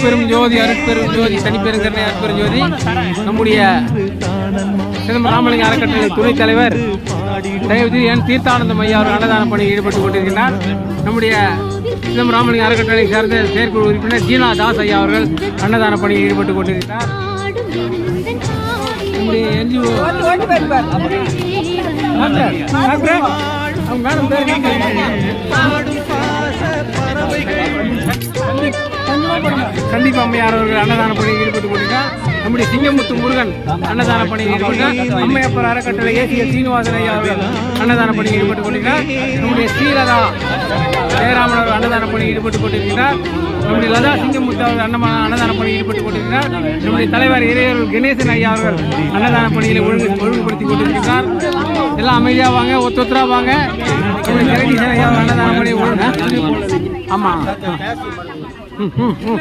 அருட்பெரும் ஜோதி அருட்பெரும் ஜோதி தனிப்பெருங்கருணை அருட்பெரும் ஜோதி. நம்முடைய சிதம்பரம் ராமலிங்க அறக்கட்டளை துணைத் தலைவர் தயவுதி என் தீர்த்தானந்தம் ஐயா அவர் அன்னதான பணியில் ஈடுபட்டுக் கொண்டிருக்கிறார். நம்முடைய சிதம்பரம் ராமலிங்க அறக்கட்டளை சார்ந்த செயற்குழு உறுப்பினர் ஜீனா தாஸ் ஐயா அவர்கள் அன்னதான பணியில் ஈடுபட்டுக் கொண்டிருக்கிறார். நம்முடைய என்ஜிஓ அவங்க மேடம் பேர் கண்டிப்பா அம்மையார் அவர்கள் அன்னதான பணியில் ஈடுபட்டு கொண்டிருக்கிறார். நம்முடைய சிங்கமுத்து முருகன் அன்னதான பணியில் ஈடுபட்டார் அம்மையப்பர் அறக்கட்டளை ஏசிய சீனிவாசன் ஐயா அவர்கள் அன்னதான பணியில் ஈடுபட்டு கொண்டிருக்கிறார். நம்முடைய ஸ்ரீலதா ஜெயராமன் அவர்கள் அன்னதான பணியில் ஈடுபட்டு கொண்டிருக்கிறார். நம்முடைய லதா சிங்கமுத்து அவர்கள் அன்னமான அன்னதான பணியில் ஈடுபட்டு கொண்டிருக்கிறார். நம்முடைய தலைவர் இறையர்கள் கணேசன் ஐயா அவர்கள் அன்னதான பணியில் ஒழுங்கு ஒழுங்குபடுத்தி கொண்டிருக்கிறார். எல்லாம் அமைதியாக வாங்க ஒத்து ஒத்துரா வாங்க. நம்முடைய ஜெகதீசன் ஐயா அன்னதான பணியை ஒழுங்கு ஆமா ம், ம், ம்.